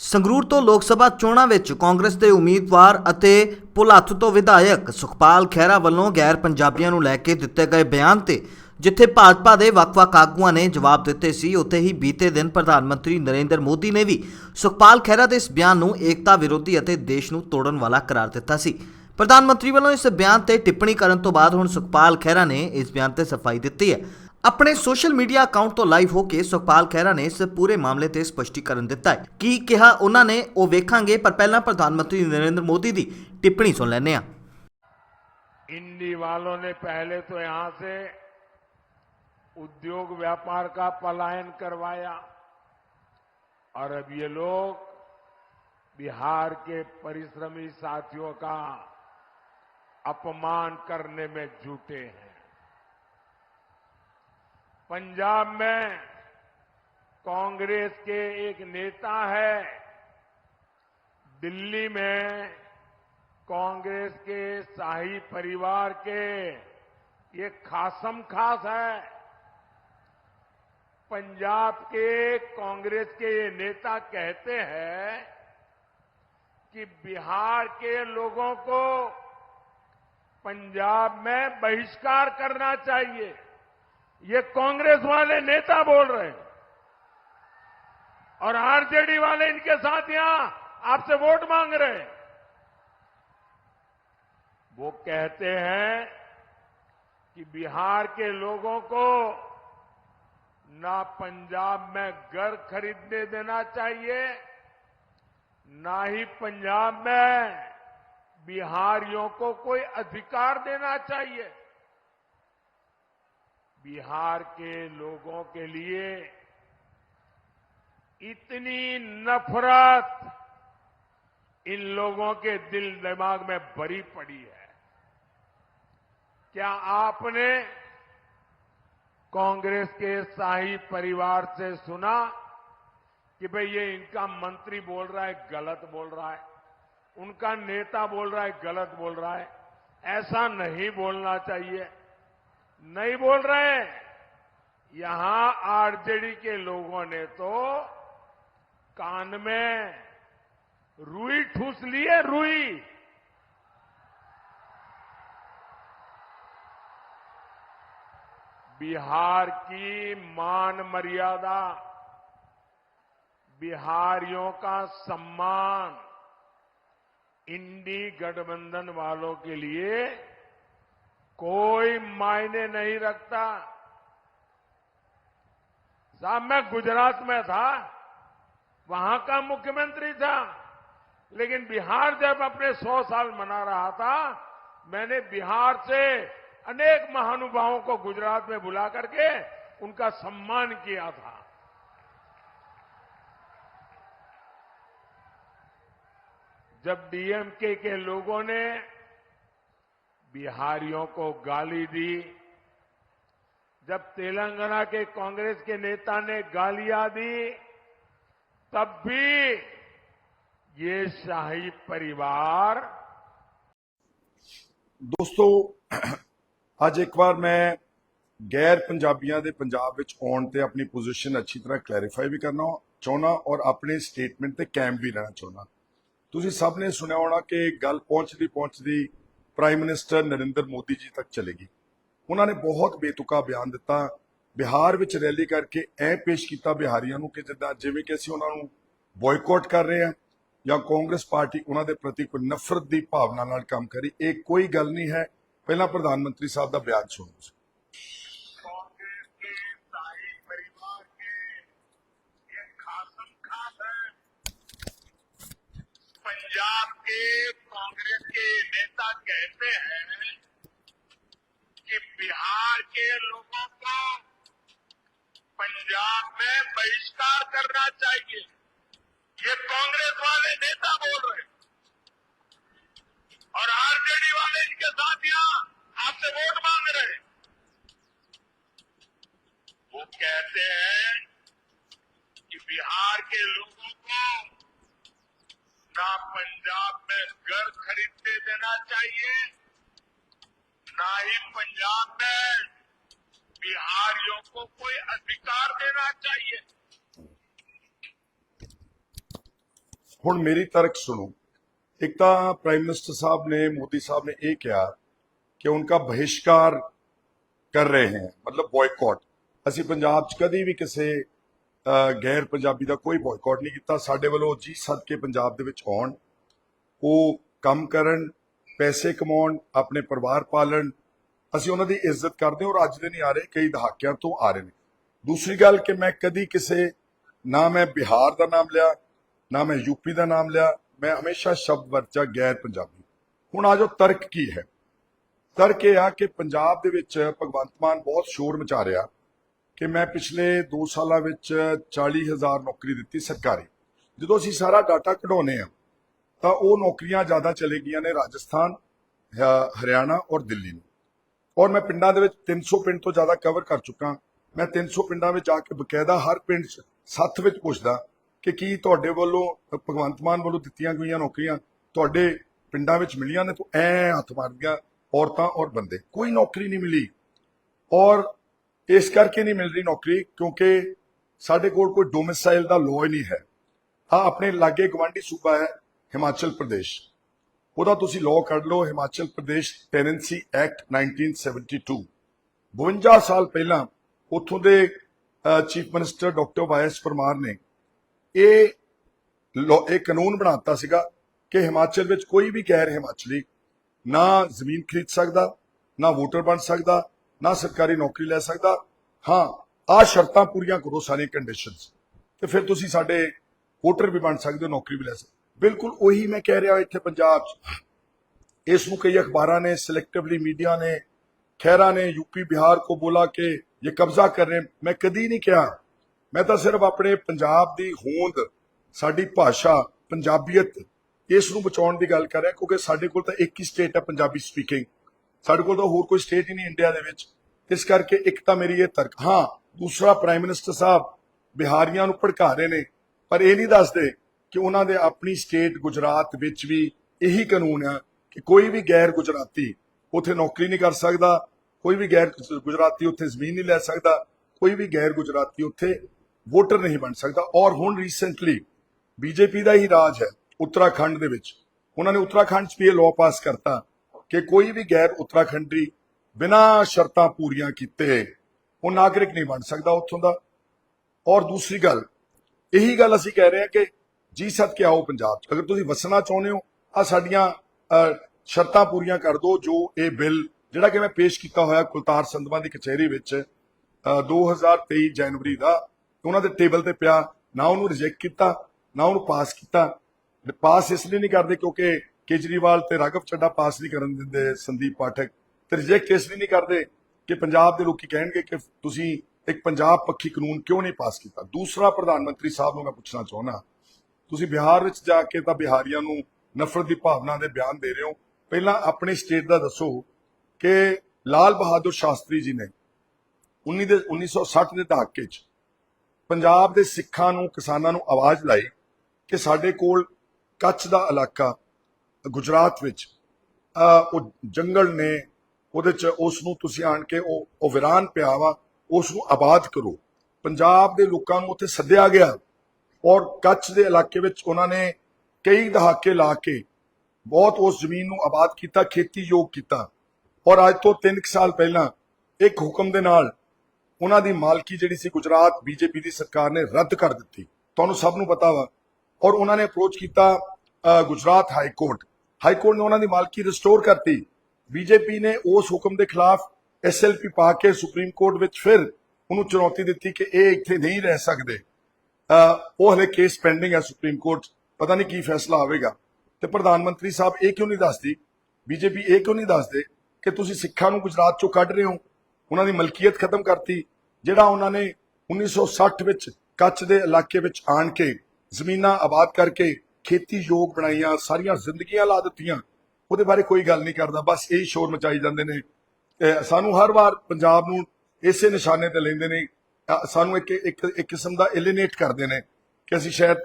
ਸੰਗਰੂਰ ਤੋਂ ਲੋਕ ਸਭਾ ਚੋਣਾਂ ਵਿੱਚ ਕਾਂਗਰਸ ਦੇ ਉਮੀਦਵਾਰ ਅਤੇ ਭੁਲੱਥ ਤੋਂ ਵਿਧਾਇਕ ਸੁਖਪਾਲ ਖਹਿਰਾ ਵੱਲੋਂ ਗੈਰ ਪੰਜਾਬੀਆਂ ਨੂੰ ਲੈ ਕੇ ਦਿੱਤੇ ਗਏ ਬਿਆਨ ਤੇ, ਜਿੱਥੇ ਭਾਜਪਾ ਦੇ ਵੱਖ-ਵੱਖ ਆਗੂਆਂ ਨੇ ਜਵਾਬ ਦਿੱਤੇ ਸੀ, ਉੱਥੇ ਹੀ ਬੀਤੇ ਦਿਨ ਪ੍ਰਧਾਨ ਮੰਤਰੀ ਨਰਿੰਦਰ ਮੋਦੀ ਨੇ ਵੀ ਸੁਖਪਾਲ ਖਹਿਰਾ ਦੇ ਇਸ ਬਿਆਨ ਨੂੰ ਏਕਤਾ ਵਿਰੋਧੀ ਅਤੇ ਦੇਸ਼ ਨੂੰ ਤੋੜਨ ਵਾਲਾ ਕਰਾਰ ਦਿੱਤਾ ਸੀ। ਪ੍ਰਧਾਨ ਮੰਤਰੀ ਵੱਲੋਂ ਇਸ ਬਿਆਨ ਤੇ ਟਿੱਪਣੀ ਕਰਨ ਤੋਂ ਬਾਅਦ ਹੁਣ ਸੁਖਪਾਲ ਖਹਿਰਾ ਨੇ ਇਸ ਬਿਆਨ ਤੇ ਸਫ਼ਾਈ ਦਿੱਤੀ ਹੈ। ਆਪਣੇ ਸੋਸ਼ਲ ਮੀਡੀਆ ਅਕਾਊਂਟ ਤੋਂ ਲਾਈਵ ਹੋ ਕੇ ਸੁਖਪਾਲ ਖਹਿਰਾ ਨੇ ਇਸ ਪੂਰੇ ਮਾਮਲੇ ਤੇ ਸਪਸ਼ਟੀਕਰਨ ਦਿੱਤਾ ਹੈ ਕੀ ਕਿਹਾ ਉਹਨਾਂ ਨੇ ਉਹ ਵੇਖਾਂਗੇ ਪਰ ਪਹਿਲਾਂ ਪ੍ਰਧਾਨ ਮੰਤਰੀ ਨਰਿੰਦਰ ਮੋਦੀ ਦੀ ਟਿੱਪਣੀ ਸੁਣ ਲੈਂਦੇ ਹਾਂ इंडी वालों ने पहले तो यहां से उद्योग व्यापार का पलायन करवाया और अब ये लोग बिहार के परिश्रमी साथियों का अपमान करने में जुटे हैं पंजाब में कांग्रेस के एक नेता है। दिल्ली में कांग्रेस के शाही परिवार के ये खासम खास है। पंजाब के कांग्रेस के ये नेता कहते हैं कि बिहार के लोगों को पंजाब में बहिष्कार करना चाहिए। ये कांग्रेस वाले नेता बोल रहे हैं। और आरजेडी वाले इनके साथ यहाँ आपसे वोट मांग रहे हैं। वो कहते हैं कि बिहार के लोगों को ना पंजाब में घर खरीदने देना चाहिए, ना ही पंजाब में बिहारियों को कोई अधिकार देना चाहिए। बिहार के लोगों के लिए इतनी नफरत इन लोगों के दिल दिमाग में भरी पड़ी है। क्या आपने कांग्रेस के शाही परिवार से सुना कि भाई ये इनका मंत्री बोल रहा है, गलत बोल रहा है? उनका नेता बोल रहा है, गलत बोल रहा है? ऐसा नहीं बोलना चाहिए। नहीं बोल रहे। यहाँ आरजेडी के लोगों ने तो कान में रुई ठूस लिए रुई। बिहार की मान मर्यादा, बिहारियों का सम्मान, इंडी गठबंधन वालों के लिए कोई मायने नहीं रखता। साहब, मैं गुजरात में था, वहाँ का मुख्यमंत्री था, लेकिन बिहार जब अपने सौ साल मना रहा था, मैंने बिहार से अनेक महानुभावों को गुजरात में बुला करके उनका सम्मान किया था। जब डीएमके के लोगों ने बिहारियों को गाली दी जब तेलंगाना के कांग्रेस के नेता ने गालियां दी तब भी ये शाही परिवार ਦੋਸਤੋ ਅੱਜ ਇੱਕ ਵਾਰ ਮੈਂ ਗੈਰ ਪੰਜਾਬੀਆਂ ਦੇ ਪੰਜਾਬ ਵਿੱਚ ਆਉਣ ਤੇ ਆਪਣੀ ਪੋਜੀਸ਼ਨ ਅੱਛੀ ਤਰ੍ਹਾਂ ਕਲੈਰੀਫਾਈ ਵੀ ਕਰਨਾ ਚਾਹੁੰਦਾ ਔਰ ਆਪਣੇ ਸਟੇਟਮੈਂਟ ਤੇ ਕੈਂਪ ਵੀ ਰਹਿਣਾ ਚਾਹੁੰਦਾ ਤੁਸੀਂ ਸਭ ਨੇ ਸੁਣਿਆ ਹੋਣਾ ਕਿ ਗੱਲ ਪਹੁੰਚਦੀ ਪਹੁੰਚਦੀ ਪ੍ਰਾਈਮ ਮਿਨਿਸਟਰ ਨਰਿੰਦਰ ਮੋਦੀ ਜੀ ਤੱਕ ਚਲੇਗੀ। ਉਹਨਾਂ ਨੇ ਬਹੁਤ ਬੇਤੁਕਾ ਬਿਆਨ ਦਿੱਤਾ। ਬਿਹਾਰ ਵਿੱਚ ਰੈਲੀ ਕਰਕੇ ਐ ਪੇਸ਼ ਕੀਤਾ ਬਿਹਾਰੀਆਂ ਨੂੰ ਕਿ ਜਿੱਦਾਂ ਜਿਵੇਂ ਕਿ ਅਸੀਂ ਉਹਨਾਂ ਨੂੰ ਬਾਇਕਾਟ ਕਰ ਰਹੇ ਹਾਂ ਜਾਂ ਕਾਂਗਰਸ ਪਾਰਟੀ ਉਹਨਾਂ ਦੇ ਪ੍ਰਤੀ ਕੋਈ ਨਫ਼ਰਤ ਦੀ ਭਾਵਨਾ ਨਾਲ ਕੰਮ ਕਰੀ, ਇਹ ਕੋਈ ਗੱਲ ਨਹੀਂ ਹੈ। ਪਹਿਲਾਂ ਪ੍ਰਧਾਨ ਮੰਤਰੀ ਸਾਹਿਬ ਦਾ ਬਿਆਨ ਸੁਣੋ ਤੁਸੀਂ। ਪੰਜਾਬ ਕੇ कांग्रेस के नेता कहते हैं कि बिहार के लोगों को पंजाब में बहिष्कार करना चाहिए। ये कांग्रेस वाले नेता बोल रहे हैं। और आरजेडी वाले इनके साथ यहाँ आपसे वोट मांग रहे हैं। वो कहते हैं कि बिहार के लोगों को ना पंजाब में घर खरीदने देना चाहिए ना ही पंजाब में बिहारियों को कोई अधिकार देना चाहिए ਹੁਣ ਮੇਰੀ ਤਰਕ ਸੁਣੋ ਇੱਕ ਤਾਂ ਪ੍ਰਾਈਮ ਮਿਨਿਸਟਰ ਸਾਹਿਬ ਨੇ ਮੋਦੀ ਸਾਹਿਬ ਨੇ ਇਹ ਕਿਹਾ ਕਿ ਉਨਕਾ ਬਹਿਸ਼ਕਾਰ ਕਰ ਰਹੇ ਹਨ ਮਤਲਬ ਬਾਇਕਾਟ ਅਸੀਂ ਪੰਜਾਬ 'ਚ ਕਦੀ ਵੀ ਕਿਸੇ ਅਹ, ਗੈਰ ਪੰਜਾਬੀ ਦਾ ਕੋਈ ਬਾਇਕਾਟ ਨਹੀਂ ਕੀਤਾ। ਸਾਡੇ ਵੱਲੋਂ ਜੀ ਸਦਕੇ ਪੰਜਾਬ ਦੇ ਵਿੱਚ ਆਉਣ, ਉਹ ਕੰਮ ਕਰਨ, ਪੈਸੇ ਕਮਾਉਣ, ਆਪਣੇ ਪਰਿਵਾਰ ਪਾਲਣ, ਅਸੀਂ ਉਹਨਾਂ ਦੀ ਇੱਜ਼ਤ ਕਰਦੇ ਹਾਂ ਔਰ ਅੱਜ ਦੇ ਨਹੀਂ ਆ ਰਹੇ, ਕਈ ਦਹਾਕਿਆਂ ਤੋਂ ਆ ਰਹੇ ਨੇ। ਦੂਸਰੀ ਗੱਲ ਕਿ ਮੈਂ ਕਦੀ ਕਿਸੇ, ਨਾ ਮੈਂ ਬਿਹਾਰ ਦਾ ਨਾਮ ਲਿਆ, ਨਾ ਮੈਂ ਯੂਪੀ ਦਾ ਨਾਮ ਲਿਆ, ਮੈਂ ਹਮੇਸ਼ਾ ਸ਼ਬਦ ਵਰਤਿਆ ਗੈਰ ਪੰਜਾਬੀ। ਹੁਣ ਆ ਜੋ ਤਰਕ ਕੀ ਹੈ? ਤਰਕ ਇਹ ਆ ਕਿ ਪੰਜਾਬ ਦੇ ਵਿੱਚ ਭਗਵੰਤ ਮਾਨ ਬਹੁਤ ਸ਼ੋਰ ਮਚਾ ਰਿਹਾ। ਕਿ ਮੈਂ ਪਿਛਲੇ 2 ਸਾਲਾਂ ਵਿੱਚ 40000 ਨੌਕਰੀ ਦਿੱਤੀ ਸਰਕਾਰੀ। ਜਦੋਂ ਅਸੀਂ ਸਾਰਾ ਡਾਟਾ ਕਢਾਉਨੇ ਆ ਤਾਂ ਉਹ ਨੌਕਰੀਆਂ ਜ਼ਿਆਦਾ ਚਲੇ ਗਈਆਂ ਨੇ ਰਾਜਸਥਾਨ ਹਰਿਆਣਾ ਔਰ ਦਿੱਲੀ ਨੂੰ। ਔਰ ਮੈਂ ਪਿੰਡਾਂ ਦੇ ਵਿੱਚ 300 ਪਿੰਡ ਤੋਂ ਜ਼ਿਆਦਾ ਕਵਰ ਕਰ ਚੁੱਕਾ। ਮੈਂ 300 ਪਿੰਡਾਂ ਵਿੱਚ ਜਾ ਕੇ ਬਕਾਇਦਾ ਹਰ ਪਿੰਡ 'ਚ ਸੱਥ ਵਿੱਚ ਪੁੱਛਦਾ ਕਿ ਕੀ ਤੁਹਾਡੇ ਵੱਲੋਂ, ਭਗਵੰਤ ਮਾਨ ਵੱਲੋਂ ਦਿੱਤੀਆਂ ਗਈਆਂ ਨੌਕਰੀਆਂ ਤੁਹਾਡੇ ਪਿੰਡਾਂ ਵਿੱਚ ਮਿਲੀਆਂ ਨੇ? ਤਾਂ ਐ ਹੱਥ ਮਾਰਦੀਆਂ ਔਰਤਾਂ ਔਰ ਬੰਦੇ। ਕੋਈ ਨੌਕਰੀ ਨਹੀਂ ਮਿਲੀ। ਔਰ ਇਸ ਕਰਕੇ ਨਹੀਂ ਮਿਲ ਰਹੀ ਨੌਕਰੀ, ਕਿਉਂਕਿ ਸਾਡੇ ਕੋਲ ਕੋਈ ਡੋਮਿਸਾਈਲ ਦਾ ਲੋਅ ਹੀ ਨਹੀਂ ਹੈ। ਹਾਂ, ਆਪਣੇ ਲਾਗੇ ਗਵਾਂਢੀ ਸੂਬਾ ਹੈ ਹਿਮਾਚਲ ਪ੍ਰਦੇਸ਼। ਉਹਦਾ ਤੁਸੀਂ ਲੋਅ ਕੱਢ ਲਓ, ਹਿਮਾਚਲ ਪ੍ਰਦੇਸ਼ ਟੈਨੈਂਸੀ ਐਕਟ 1972 52 ਸਾਲ ਪਹਿਲਾਂ ਉੱਥੋਂ ਦੇ chief minister doctor Y S Parmar ਨੇ ਇਹ ਲੋ- ਇਹ ਕਾਨੂੰਨ ਬਣਾਤਾ ਸੀਗਾ ਕਿ ਹਿਮਾਚਲ ਵਿੱਚ ਕੋਈ ਵੀ ਗੈਰ ਹਿਮਾਚਲੀ ਨਾ ਜ਼ਮੀਨ ਖਰੀਦ ਸਕਦਾ, ਨਾ ਵੋਟਰ ਬਣ ਸਕਦਾ ਨਾ ਸਰਕਾਰੀ ਨੌਕਰੀ ਲੈ ਸਕਦਾ। ਹਾਂ ਆ ਸ਼ਰਤਾਂ ਪੂਰੀਆਂ ਕਰੋ ਸਾਰੇ ਕੰਡੀਸ਼ਨਸ ਤੇ ਫਿਰ ਤੁਸੀਂ ਸਾਡੇ ਵੋਟਰ ਵੀ ਬਣ ਸਕਦੇ ਹੋ, ਨੌਕਰੀ ਵੀ ਲੈ ਸਕਦੇ ਬਿਲਕੁਲ ਉਹੀ ਮੈਂ ਕਹਿ ਰਿਹਾ ਇੱਥੇ ਪੰਜਾਬ 'ਚ। ਇਸ ਨੂੰ ਕਈ ਅਖਬਾਰਾਂ ਨੇ ਸਿਲੈਕਟਿਵਲੀ ਮੀਡੀਆ ਨੇ ਖੈਰਾ ਨੇ ਯੂਪੀ ਬਿਹਾਰ ਕੋ ਬੋਲਾ ਕੇ ਇਹ ਕਬਜ਼ਾ ਕਰ ਰਹੇ। ਮੈਂ ਕਦੀ ਨਹੀਂ ਕਿਹਾ। ਮੈਂ ਤਾਂ ਸਿਰਫ ਆਪਣੇ ਪੰਜਾਬ ਦੀ ਹੋਂਦ, ਸਾਡੀ ਭਾਸ਼ਾ, ਪੰਜਾਬੀਅਤ, ਇਸ ਨੂੰ ਬਚਾਉਣ ਦੀ ਗੱਲ ਕਰ ਰਿਹਾ, ਕਿਉਂਕਿ ਸਾਡੇ ਕੋਲ ਤਾਂ ਇੱਕ ਹੀ ਸਟੇਟ ਹੈ, ਪੰਜਾਬੀ ਸਪੀਕਿੰਗ ਸਾਡੇ ਕੋਲ ਤਾਂ ਹੋਰ ਕੋਈ ਸਟੇਟ ਹੀ ਨਹੀਂ ਇੰਡੀਆ ਦੇ ਵਿੱਚ। ਇਸ ਕਰਕੇ ਇੱਕ ਤਾਂ ਮੇਰੀ ਇਹ ਤਰਕ ਹਾਂ, ਦੂਸਰਾ ਪ੍ਰਾਈਮ ਮਿਨਿਸਟਰ ਸਾਹਿਬ ਬਿਹਾਰੀਆਂ ਨੂੰ ਭੜਕਾ ਰਹੇ ਨੇ, ਪਰ ਇਹ ਨਹੀਂ ਦੱਸਦੇ ਕਿ ਉਹਨਾਂ ਦੇ ਆਪਣੀ ਸਟੇਟ ਗੁਜਰਾਤ ਵਿੱਚ ਵੀ ਇਹੀ ਕਾਨੂੰਨ ਆ ਕਿ ਕੋਈ ਵੀ ਗੈਰ ਗੁਜਰਾਤੀ ਉੱਥੇ ਨੌਕਰੀ ਨਹੀਂ ਕਰ ਸਕਦਾ, ਕੋਈ ਵੀ ਗੈਰ ਗੁਜਰਾਤੀ ਉੱਥੇ ਜ਼ਮੀਨ ਨਹੀਂ ਲੈ ਸਕਦਾ, ਕੋਈ ਵੀ ਗੈਰ ਗੁਜਰਾਤੀ ਉੱਥੇ ਵੋਟਰ ਨਹੀਂ ਬਣ ਸਕਦਾ। ਔਰ ਹੁਣ ਰੀਸੈਂਟਲੀ ਬੀਜੇਪੀ ਦਾ ਹੀ ਰਾਜ ਹੈ, ਉੱਤਰਾਖੰਡ ਦੇ ਵਿੱਚ। ਉਹਨਾਂ ਨੇ ਉੱਤਰਾਖੰਡ 'ਚ ਵੀ ਇਹ ਲਾਅ ਪਾਸ ਕਰਤਾ। ਕਿ ਕੋਈ ਵੀ ਗੈਰ ਉੱਤਰਾਖੰਡੀ ਬਿਨਾਂ ਸ਼ਰਤਾਂ ਪੂਰੀਆਂ ਕੀਤੇ ਉਹ ਨਾਗਰਿਕ ਨਹੀਂ ਬਣ ਸਕਦਾ ਉੱਥੋਂ ਦਾ। ਔਰ ਦੂਸਰੀ ਗੱਲ ਇਹੀ ਗੱਲ ਅਸੀਂ ਕਹਿ ਰਹੇ ਹਾਂ ਕਿ ਜੀ ਸਦ ਕੇ ਆਓ ਪੰਜਾਬ 'ਚ। ਅਗਰ ਤੁਸੀਂ ਵਸਣਾ ਚਾਹੁੰਦੇ ਹੋ ਆ ਸਾਡੀਆਂ ਸ਼ਰਤਾਂ ਪੂਰੀਆਂ ਕਰ ਦਿਓ ਜੋ ਇਹ ਬਿੱਲ ਜਿਹੜਾ ਕਿ ਮੈਂ ਪੇਸ਼ ਕੀਤਾ ਹੋਇਆ ਕੁਲਤਾਰ ਸੰਧਵਾ ਦੀ ਕਚਹਿਰੀ ਵਿੱਚ ਅਹ, 2023 ਜਨਵਰੀ ਦਾ ਉਹਨਾਂ ਦੇ ਟੇਬਲ ਤੇ ਪਿਆ ਨਾ ਉਹਨੂੰ ਰਿਜੈਕਟ ਕੀਤਾ ਨਾ ਉਹਨੂੰ ਪਾਸ ਕੀਤਾ। ਪਾਸ ਇਸ ਲਈ ਨਹੀਂ ਕਰਦੇ ਕਿਉਂਕਿ ਕੇਜਰੀਵਾਲ ਤੇ ਰਾਘਵ ਚੱਡਾ ਪਾਸ ਨਹੀਂ ਕਰਨ ਦਿੰਦੇ ਸੰਦੀਪ ਪਾਠਕ। ਤੇ ਰਿਜੈਕਟ ਇਸ ਲਈ ਨਹੀਂ ਕਰਦੇ ਕਿ ਪੰਜਾਬ ਦੇ ਲੋਕੀ ਕਹਿਣਗੇ ਕਿ ਤੁਸੀਂ ਇੱਕ ਪੰਜਾਬ ਪੱਖੀ ਕਾਨੂੰਨ ਕਿਉਂ ਨਹੀਂ ਪਾਸ ਕੀਤਾ? ਦੂਸਰਾ ਪ੍ਰਧਾਨ ਮੰਤਰੀ ਸਾਹਿਬ ਨੂੰ ਮੈਂ ਪੁੱਛਣਾ ਚਾਹੁੰਦਾ, ਤੁਸੀਂ ਬਿਹਾਰ ਵਿੱਚ ਜਾ ਕੇ ਤਾਂ ਬਿਹਾਰੀਆਂ ਨੂੰ ਨਫ਼ਰਤ ਦੀ ਭਾਵਨਾ ਦੇ ਬਿਆਨ ਦੇ ਰਹੇ ਹੋ। ਪਹਿਲਾਂ ਆਪਣੀ ਸਟੇਟ ਦਾ ਦੱਸੋ ਕਿ ਲਾਲ ਬਹਾਦਰ ਸ਼ਾਸਤਰੀ ਜੀ ਨੇ 19 ਦੇ 1960 ਦੇ ਦਹਾਕੇ 'ਚ ਪੰਜਾਬ ਦੇ ਸਿੱਖਾਂ ਨੂੰ, ਕਿਸਾਨਾਂ ਨੂੰ ਆਵਾਜ਼ ਲਾਈ ਕਿ ਸਾਡੇ ਕੋਲ ਕੱਛ ਦਾ ਇਲਾਕਾ ਗੁਜਰਾਤ ਵਿੱਚ ਉਹ ਜੰਗਲ ਨੇ ਉਹਦੇ 'ਚ ਉਸ ਨੂੰ ਤੁਸੀਂ ਆਣ ਕੇ ਉਹ ਉਹ ਵਿਰਾਨ ਪਿਆ ਵਾ ਉਸ ਨੂੰ ਆਬਾਦ ਕਰੋ। ਪੰਜਾਬ ਦੇ ਲੋਕਾਂ ਨੂੰ ਉੱਥੇ ਸੱਦਿਆ ਗਿਆ ਔਰ ਕੱਛ ਦੇ ਇਲਾਕੇ ਵਿੱਚ ਉਹਨਾਂ ਨੇ ਕਈ ਦਹਾਕੇ ਲਾ ਕੇ ਬਹੁਤ ਉਸ ਜ਼ਮੀਨ ਨੂੰ ਆਬਾਦ ਕੀਤਾ ਖੇਤੀ ਯੋਗ ਕੀਤਾ। ਔਰ ਅੱਜ ਤੋਂ 3 ਸਾਲ ਪਹਿਲਾਂ ਇੱਕ ਹੁਕਮ ਦੇ ਨਾਲ ਉਹਨਾਂ ਦੀ ਮਾਲਕੀ ਜਿਹੜੀ ਸੀ ਗੁਜਰਾਤ ਬੀਜੇਪੀ ਦੀ ਸਰਕਾਰ ਨੇ ਰੱਦ ਕਰ ਦਿੱਤੀ। ਤੁਹਾਨੂੰ ਸਭ ਨੂੰ ਪਤਾ ਵਾ। ਔਰ ਉਹਨਾਂ ਨੇ ਅਪਰੋਚ ਕੀਤਾ Gujarat high court. High court ਨੇ ਉਹਨਾਂ ਦੀ ਮਾਲਕੀ ਰਿਸਟੋਰ ਕਰਤੀ। ਬੀਜੇਪੀ ਨੇ ਉਸ ਹੁਕਮ ਦੇ ਖਿਲਾਫ ਐਸਐਲਪੀ ਪਾ ਕੇ ਸੁਪਰੀਮ ਕੋਰਟ ਵਿੱਚ ਫਿਰ ਉਹਨੂੰ ਚੁਣੌਤੀ ਦਿੱਤੀ ਕਿ ਇਹ ਇੱਥੇ ਨਹੀਂ ਰਹਿ ਸਕਦੇ। ਉਹ ਹਲੇ ਕੇਸ ਪੈਂਡਿੰਗ ਹੈ ਸੁਪਰੀਮ ਕੋਰਟ ਪਤਾ ਨਹੀਂ ਕੀ ਫੈਸਲਾ ਆਵੇਗਾ। ਤੇ ਪ੍ਰਧਾਨ ਮੰਤਰੀ ਸਾਹਿਬ ਇਹ ਕਿਉਂ ਨਹੀਂ ਦੱਸਦੀ? ਬੀਜੇਪੀ ਇਹ ਕਿਉਂ ਨਹੀਂ ਦੱਸਦੇ ਕਿ ਤੁਸੀਂ ਸਿੱਖਾਂ ਨੂੰ ਗੁਜਰਾਤ ਚੋਂ ਕੱਢ ਰਹੇ ਹੋ? ਉਹਨਾਂ ਦੀ ਮਲਕੀਅਤ ਖਤਮ ਕਰਤੀ, ਜਿਹੜਾ ਉਹਨਾਂ ਨੇ 1960 ਵਿੱਚ ਕੱਛ ਦੇ ਇਲਾਕੇ ਵਿੱਚ ਆਣ ਕੇ ਜ਼ਮੀਨਾਂ ਆਬਾਦ ਕਰਕੇ ਖੇਤੀ ਯੋਗ ਬਣਾਈਆਂ, ਸਾਰੀਆਂ ਜ਼ਿੰਦਗੀਆਂ ਲਾ ਦਿੱਤੀਆਂ, ਉਹਦੇ ਬਾਰੇ ਕੋਈ ਗੱਲ ਨਹੀਂ ਕਰਦਾ, ਬਸ ਇਹੀ ਸ਼ੋਰ ਮਚਾਈ ਜਾਂਦੇ ਨੇ। ਸਾਨੂੰ ਹਰ ਵਾਰ ਪੰਜਾਬ ਨੂੰ ਇਸੇ ਨਿਸ਼ਾਨੇ ਤੇ ਲੈਂਦੇ ਨੇ ਸਾਨੂੰ ਇੱਕ ਇੱਕ ਇੱਕ ਕਿਸਮ ਦਾ ਐਲੀਨੇਟ ਕਰਦੇ ਨੇ ਕਿ ਅਸੀਂ ਸ਼ਾਇਦ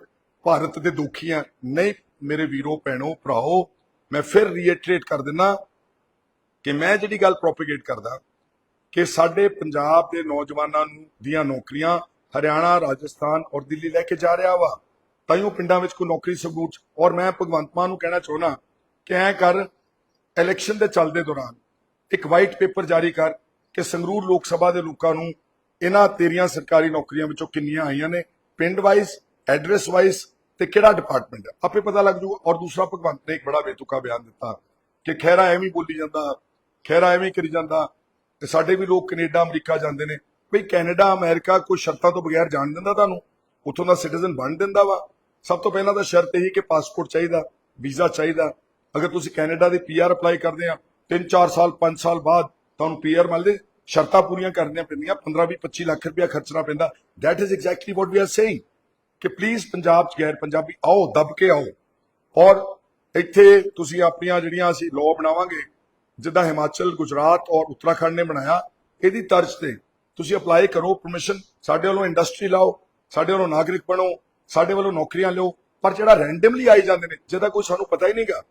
ਭਾਰਤ ਦੇ ਦੁਖੀ ਹਾਂ। ਨਹੀਂ, ਮੇਰੇ ਵੀਰੋ, ਭੈਣੋ, ਭਰਾਓ, ਮੈਂ ਫਿਰ ਰੀਇਟਰੇਟ ਕਰ ਦਿੰਦਾ ਕਿ ਮੈਂ ਜਿਹੜੀ ਗੱਲ ਪ੍ਰੋਪਗੇਟ ਕਰਦਾ ਕਿ ਸਾਡੇ ਪੰਜਾਬ ਦੇ ਨੌਜਵਾਨਾਂ ਨੂੰ ਦੀਆਂ ਨੌਕਰੀਆਂ ਹਰਿਆਣਾ, ਰਾਜਸਥਾਨ ਔਰ ਦਿੱਲੀ ਲੈ ਕੇ ਜਾ ਰਿਹਾ ਵਾ। ਤਾਂ ਹੀ ਉਹ ਪਿੰਡਾਂ ਵਿੱਚ ਕੋਈ ਨੌਕਰੀ ਸਬੂਤ ਔਰ ਮੈਂ ਭਗਵੰਤ ਮਾਨ ਨੂੰ ਕਹਿਣਾ ਚਾਹੁੰਦਾ ਕਿ ਐ ਕਰ ਇਲੈਕਸ਼ਨ ਦੇ ਚੱਲਦੇ ਦੌਰਾਨ ਇੱਕ ਵਾਈਟ ਪੇਪਰ ਜਾਰੀ ਕਰ ਕਿ ਸੰਗਰੂਰ ਲੋਕ ਸਭਾ ਦੇ ਲੋਕਾਂ ਨੂੰ ਇਹਨਾਂ ਤੇਰੀਆਂ ਸਰਕਾਰੀ ਨੌਕਰੀਆਂ ਵਿੱਚੋਂ ਕਿੰਨੀਆਂ ਆਈਆਂ ਨੇ, ਪਿੰਡ ਵਾਈਜ਼ ਐਡਰੈਸ ਵਾਈਜ਼ ਤੇ ਕਿਹੜਾ ਡਿਪਾਰਟਮੈਂਟ ਹੈ? ਆਪੇ ਪਤਾ ਲੱਗ ਜੂਗਾ ਔਰ ਦੂਸਰਾ, ਭਗਵੰਤ ਨੇ ਇੱਕ ਬੜਾ ਬੇਤੁਕਾ ਬਿਆਨ ਦਿੱਤਾ ਕਿ ਖਹਿਰਾ ਐਵੇਂ ਬੋਲੀ ਜਾਂਦਾ, ਖਹਿਰਾ ਐਵੇਂ ਕਰੀ ਜਾਂਦਾ ਤੇ ਸਾਡੇ ਵੀ ਲੋਕ ਕੈਨੇਡਾ, ਅਮਰੀਕਾ ਜਾਂਦੇ ਨੇ। ਭਈ ਕੈਨੇਡਾ, ਅਮਰੀਕਾ ਕੋਈ ਸ਼ਰਤਾਂ ਤੋਂ ਬਗੈਰ ਜਾਣ ਦਿੰਦਾ ਤੁਹਾਨੂੰ। ਉੱਥੋਂ ਦਾ ਸਿਟੀਜ਼ਨ ਬਣ ਦਿੰਦਾ ਵਾ। ਸਭ ਤੋਂ ਪਹਿਲਾਂ ਤਾਂ ਸ਼ਰਤ ਇਹੀ ਕਿ ਪਾਸਪੋਰਟ ਚਾਹੀਦਾ, ਵੀਜ਼ਾ ਚਾਹੀਦਾ। ਅਗਰ ਤੁਸੀਂ ਕੈਨੇਡਾ ਦੇ ਪੀਆਰ ਅਪਲਾਈ ਕਰਦੇ ਆ 3-4 ਸਾਲ 5 ਸਾਲ ਬਾਅਦ ਤੁਹਾਨੂੰ ਪੀਆਰ ਮਿਲਦੇ, ਸ਼ਰਤਾਂ ਪੂਰੀਆਂ ਕਰਨੀਆਂ ਪੈਂਦੀਆਂ 15-20 25 ਲੱਖ ਰੁਪਇਆ ਖਰਚਣਾ ਪੈਂਦਾ। That is exactly what we are saying ਕਿ ਪਲੀਜ਼ ਪੰਜਾਬ ਚ ਗੈਰ ਪੰਜਾਬੀ ਆਓ, ਦੱਬ ਕੇ ਆਓ। ਔਰ ਇੱਥੇ ਤੁਸੀਂ ਆਪਣੀਆਂ ਜਿਹੜੀਆਂ ਅਸੀਂ ਲਾਅ ਬਣਾਵਾਂਗੇ, ਜਿੱਦਾਂ ਹਿਮਾਚਲ, ਗੁਜਰਾਤ ਔਰ ਉੱਤਰਾਖੰਡ ਨੇ ਬਣਾਇਆ, ਇਹਦੀ ਤਰਜ਼ ਤੇ ਤੁਸੀਂ ਅਪਲਾਈ ਕਰੋ ਪਰਮਿਸ਼ਨ ਸਾਡੇ ਵੱਲੋਂ ਇੰਡਸਟਰੀ ਲਾਓ, ਸਾਡੇ ਵੱਲੋਂ ਨਾਗਰਿਕ ਬਣੋ ਸਾਡੇ ਵੱਲੋਂ ਨੌਕਰੀਆਂ ਲਿਓ, ਪਰ ਜਿਹੜਾ ਰੈਂਡਮਲੀ ਆਈ ਜਾਂਦੇ ਨੇ, ਜਿਹਦਾ ਕੋਈ ਸਾਨੂੰ ਪਤਾ ਹੀ ਨਹੀਂਗਾ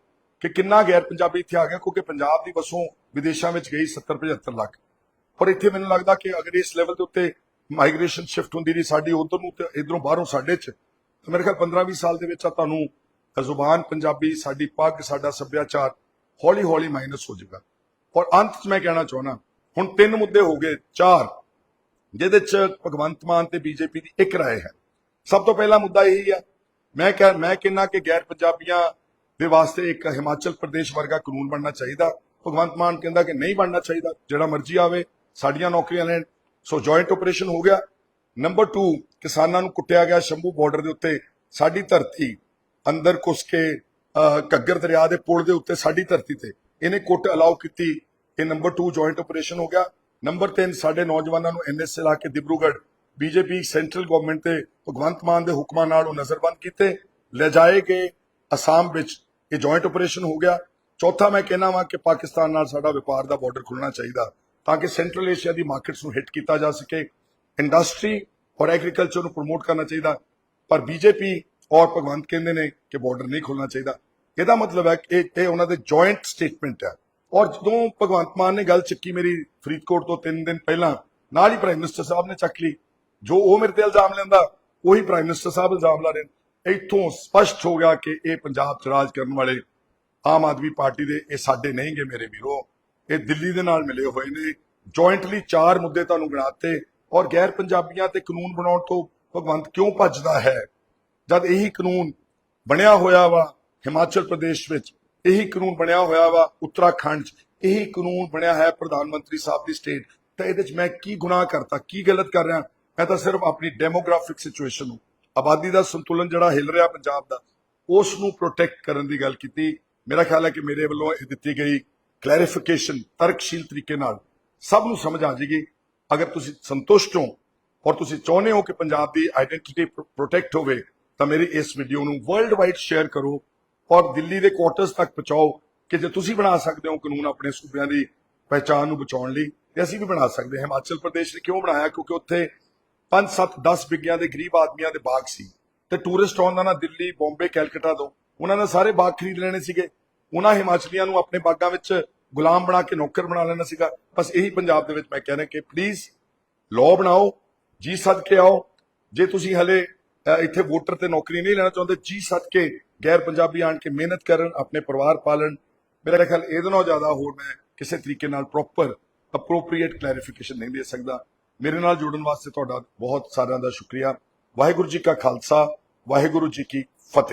ਕਿ ਕਿੰਨਾ ਗੈਰ ਪੰਜਾਬੀ ਇੱਥੇ ਆ ਗਿਆ, ਕਿਉਂਕਿ ਪੰਜਾਬ ਦੀ ਵਸੋਂ ਵਿਦੇਸ਼ਾਂ ਵਿੱਚ ਗਈ 70 75 ਲੱਖ। ਪਰ ਇੱਥੇ ਮੈਨੂੰ ਲੱਗਦਾ ਕਿ ਅਗਰ ਇਸ ਲੈਵਲ ਦੇ ਉੱਤੇ ਮਾਈਗ੍ਰੇਸ਼ਨ ਸ਼ਿਫਟ ਹੁੰਦੀ ਰਹੀ, ਸਾਡੀ ਉਧਰ ਨੂੰ ਤੇ ਇਧਰੋਂ ਬਾਹਰੋਂ ਸਾਡੇ ਚ। ਤਾਂ ਮੇਰੇ ਖਿਆਲ 15 20 ਸਾਲ ਦੇ ਵਿੱਚ ਆ ਤੁਹਾਨੂੰ ਜ਼ੁਬਾਨ ਪੰਜਾਬੀ, ਸਾਡੀ ਪੱਗ, ਸਾਡਾ ਸੱਭਿਆਚਾਰ ਹੌਲੀ ਹੌਲੀ ਮਾਈਨਸ ਹੋ ਜਾਏਗਾ ਔਰ ਅੰਤ 'ਚ ਮੈਂ ਕਹਿਣਾ ਚਾਹੁੰਦਾ, ਹੁਣ ਤਿੰਨ ਮੁੱਦੇ ਹੋ ਗਏ, ਚਾਰ, ਜਿਹਦੇ ਚ ਭਗਵੰਤ ਮਾਨ ਤੇ ਬੀਜੇਪੀ ਦੀ ਇੱਕ ਰਾਏ ਹੈ। ਸਭ ਤੋਂ ਪਹਿਲਾ ਮੁੱਦਾ ਇਹੀ ਆ। ਮੈਂ ਕਹਿ ਮੈਂ ਕਹਿੰਨਾ ਕਿ ਗੈਰ ਪੰਜਾਬੀਆਂ ਦੇ ਵਾਸਤੇ ਇੱਕ ਹਿਮਾਚਲ ਪ੍ਰਦੇਸ਼ ਵਰਗਾ ਕਾਨੂੰਨ ਬਣਨਾ ਚਾਹੀਦਾ। ਭਗਵੰਤ ਮਾਨ ਕਹਿੰਦਾ ਕਿ ਨਹੀਂ ਬਣਨਾ ਚਾਹੀਦਾ। ਜਿਹੜਾ ਮਰਜ਼ੀ ਆਵੇ ਸਾਡੀਆਂ ਨੌਕਰੀਆਂ ਲੈਣ। ਸੋ ਜੁਆਇੰਟ ਆਪਰੇਸ਼ਨ ਹੋ ਗਿਆ। ਨੰਬਰ 2 ਕਿਸਾਨਾਂ ਨੂੰ ਕੁੱਟਿਆ ਗਿਆ ਸ਼ੰਭੂ ਬਾਰਡਰ ਦੇ ਉੱਤੇ। ਸਾਡੀ ਧਰਤੀ ਅੰਦਰ ਕੁਸ ਕੇ ਅਹ, ਘੱਗਰ ਦਰਿਆ ਦੇ ਪੁਲ ਦੇ ਉੱਤੇ ਸਾਡੀ ਧਰਤੀ ਤੇ। ਇਹਨੇ ਕੁੱਟ ਅਲਾਉ ਕੀਤੀ। ਇਹ ਨੰਬਰ 2 ਜੁਆਇੰਟ ਆਪਰੇਸ਼ਨ ਹੋ ਗਿਆ। ਨੰਬਰ 3 ਸਾਡੇ ਨੌਜਵਾਨਾਂ ਨੂੰ ਐਨਐਸਏ ਲਾ ਕੇ ਦਿਬਰੂਗੜ੍ਹ। ਬੀਜੇਪੀ ਸੈਂਟਰਲ ਗਵਰਨਮੈਂਟ ਤੇ ਭਗਵੰਤ ਮਾਨ ਦੇ ਹੁਕਮਾਂ ਨਾਲ ਉਹ ਨਜ਼ਰਬੰਦ ਕੀਤੇ। ਲੈ ਜਾਏ ਗਏ ਅਸਾਮ ਵਿੱਚ ਇਹ ਜੁਆਇੰਟ ਆਪਰੇਸ਼ਨ ਹੋ ਗਿਆ। ਚੌਥਾ ਮੈਂ ਕਹਿਣਾ ਵਾਂ ਕਿ ਪਾਕਿਸਤਾਨ ਨਾਲ ਸਾਡਾ ਵਪਾਰ ਦਾ ਬਾਰਡਰ ਖੁੱਲਣਾ ਚਾਹੀਦਾ, ਤਾਂ ਕਿ ਸੈਂਟਰਲ ਏਸ਼ੀਆ ਦੀ ਮਾਰਕੀਟਸ ਨੂੰ ਹਿੱਟ ਕੀਤਾ ਜਾ ਸਕੇ। ਇੰਡਸਟਰੀ ਔਰ ਐਗਰੀਕਲਚਰ ਨੂੰ ਪ੍ਰਮੋਟ ਕਰਨਾ ਚਾਹੀਦਾ। ਪਰ ਬੀਜੇਪੀ ਔਰ ਭਗਵੰਤ ਕਹਿੰਦੇ ਨੇ ਕਿ ਬਾਰਡਰ ਨਹੀਂ ਖੁੱਲਣਾ ਚਾਹੀਦਾ। ਇਹਦਾ ਮਤਲਬ ਹੈ ਕਿ ਇਹ ਉਹਨਾਂ ਦੇ ਜੁਆਇੰਟ ਸਟੇਟਮੈਂਟ ਹੈ। ਔਰ ਜਦੋਂ ਭਗਵੰਤ ਮਾਨ ਨੇ ਗੱਲ ਚੱਕੀ ਮੇਰੀ ਫਰੀਦਕੋਟ ਤੋਂ 3 ਦਿਨ ਪਹਿਲਾਂ, ਨਾਲ ਹੀ ਪ੍ਰਾਈਮ ਮਿਨਿਸਟਰ ਸਾਹਿਬ ਨੇ ਚੱਕ ਲਈ। ਜੋ ਉਹ ਮੇਰੇ ਤੇ ਇਲਜ਼ਾਮ ਲੈਂਦਾ, ਉਹੀ ਪ੍ਰਾਈਮ ਮਿਨਿਸਟਰ ਸਾਹਿਬ ਇਲਜ਼ਾਮ ਲਾ ਰਹੇ ਨੇ। ਇੱਥੋਂ ਸਪਸ਼ਟ ਹੋ ਗਿਆ ਕਿ ਇਹ ਪੰਜਾਬ ਚ ਰਾਜ ਕਰਨ ਵਾਲੇ ਆਮ ਆਦਮੀ ਪਾਰਟੀ ਦੇ ਇਹ ਸਾਡੇ ਨਹੀਂਗੇ ਮੇਰੇ ਵੀਰੋ। ਇਹ ਦਿੱਲੀ ਦੇ ਨਾਲ ਮਿਲੇ ਹੋਏ ਨੇ। ਜੁਆਇੰਟਲੀ ਚਾਰ ਮੁੱਦੇ ਤੁਹਾਨੂੰ ਗਿਣਾਤੇ ਔਰ ਗੈਰ ਪੰਜਾਬੀਆਂ ਤੇ ਕਾਨੂੰਨ ਬਣਾਉਣ ਤੋਂ ਭਗਵੰਤ ਕਿਉਂ ਭੱਜਦਾ ਹੈ? ਜਦ ਇਹੀ ਕਾਨੂੰਨ ਬਣਿਆ ਹੋਇਆ ਵਾ ਹਿਮਾਚਲ ਪ੍ਰਦੇਸ਼ ਵਿੱਚ, ਇਹੀ ਕਾਨੂੰਨ ਬਣਿਆ ਹੋਇਆ ਵਾ ਉੱਤਰਾਖੰਡ 'ਚ, ਇਹੀ ਕਾਨੂੰਨ ਬਣਿਆ ਹੈ ਪ੍ਰਧਾਨ ਮੰਤਰੀ ਸਾਹਿਬ ਦੀ ਸਟੇਟ ਤਾਂ ਇਹਦੇ 'ਚ ਮੈਂ ਕੀ ਗੁਨਾਹ ਕਰਤਾ, ਕੀ ਗਲਤ ਕਰ ਰਿਹਾ? ਮੈਂ ਤਾਂ ਸਿਰਫ ਆਪਣੀ ਡੈਮੋਗ੍ਰਾਫਿਕ ਸਿਚੁਏਸ਼ਨ ਨੂੰ, ਆਬਾਦੀ ਦਾ ਸੰਤੁਲਨ ਜਿਹੜਾ ਹਿਲ ਰਿਹਾ ਪੰਜਾਬ ਦਾ ਉਸ ਨੂੰ ਪ੍ਰੋਟੈਕਟ ਕਰਨ ਦੀ ਗੱਲ ਕੀਤੀ। ਮੇਰਾ ਖਿਆਲ ਹੈ ਕਿ ਮੇਰੇ ਵੱਲੋਂ ਇਹ ਦਿੱਤੀ ਗਈ ਕਲੈਰੀਫਿਕੇਸ਼ਨ ਤਰਕਸ਼ੀਲ ਤਰੀਕੇ ਨਾਲ ਸਭ ਨੂੰ ਸਮਝ ਆ ਜਾਏਗੀ। ਅਗਰ ਤੁਸੀਂ ਸੰਤੁਸ਼ਟ ਹੋ ਔਰ ਤੁਸੀਂ ਚਾਹੁੰਦੇ ਹੋ ਕਿ ਪੰਜਾਬ ਦੀ ਆਇਡੈਂਟੀਟੀ ਪ੍ਰੋਟੈਕਟ ਹੋਵੇ, ਤਾਂ ਮੇਰੀ ਇਸ ਵੀਡੀਓ ਨੂੰ ਵਰਲਡ ਵਾਈਡ ਸ਼ੇਅਰ ਕਰੋ ਔਰ ਦਿੱਲੀ ਦੇ ਕੁਆਟਰਸ ਤੱਕ ਪਹੁੰਚਾਓ ਕਿ ਜੇ ਤੁਸੀਂ ਬਣਾ ਸਕਦੇ ਹੋ ਕਾਨੂੰਨ ਆਪਣੇ ਸੂਬਿਆਂ ਦੀ ਪਹਿਚਾਣ ਨੂੰ ਬਚਾਉਣ ਲਈ, ਤੇ ਅਸੀਂ ਵੀ ਬਣਾ ਸਕਦੇ ਹਾਂ। ਹਿਮਾਚਲ ਪ੍ਰਦੇਸ਼ ਨੇ ਕਿਉਂ ਬਣਾਇਆ? ਕਿਉਂਕਿ ਉੱਥੇ 5 7 10 ਵਿਗਿਆਂ ਦੇ ਗਰੀਬ ਆਦਮੀਆਂ ਦੇ ਬਾਗ ਸੀ। ਤੇ ਟੂਰਿਸਟ ਆਉਂਦਾ ਨਾ ਦਿੱਲੀ, ਬੰਬੇ, ਕੈਲਕਟਾ ਤੋਂ ਉਹਨਾਂ ਨੇ ਸਾਰੇ ਬਾਗ ਖਰੀਦ ਲੈਣੇ ਸੀਗੇ। ਉਹਨਾਂ ਹਿਮਾਚਲੀਆਂ ਨੂੰ ਆਪਣੇ ਬਾਗਾਂ ਵਿੱਚ ਗੁਲਾਮ ਬਣਾ ਕੇ ਨੌਕਰ ਬਣਾ ਲੈਣਾ ਸੀਗਾ। ਬਸ ਇਹੀ ਪੰਜਾਬ ਦੇ ਵਿੱਚ ਮੈਂ ਕਹਿ ਰਿਹਾ ਕਿ ਪਲੀਜ਼ ਲਾਅ ਬਣਾਓ, ਜੀ ਸਦਕੇ ਆਓ। ਜੇ ਤੁਸੀਂ ਹਲੇ ਇੱਥੇ ਵੋਟਰ ਤੇ ਨੌਕਰੀ ਨਹੀਂ ਲੈਣਾ ਚਾਹੁੰਦੇ, ਜੀ ਸਦਕੇ ਗੈਰ ਪੰਜਾਬੀ ਆਣ ਕੇ ਮਿਹਨਤ ਕਰਨ, ਆਪਣੇ ਪਰਿਵਾਰ ਪਾਲਣ। ਮੇਰਾ ਖਿਆਲ ਇਹਦੇ ਨਾਲੋਂ ਜ਼ਿਆਦਾ ਹੋਰ ਮੈਂ ਕਿਸੇ ਤਰੀਕੇ ਨਾਲ ਪ੍ਰੋਪਰ ਅਪਰੋਪਰੀਏਟ ਕਲੈਰੀਫਿਕੇਸ਼ਨ ਨਹੀਂ ਦੇ ਸਕਦਾ। ਮੇਰੇ ਨਾਲ ਜੁੜਨ ਵਾਸਤੇ ਤੁਹਾਡਾ ਬਹੁਤ ਸਾਰਿਆਂ ਦਾ ਸ਼ੁਕਰੀਆ। ਵਾਹਿਗੁਰੂ ਜੀ ਕਾ ਖਾਲਸਾ, ਵਾਹਿਗੁਰੂ ਜੀ ਕੀ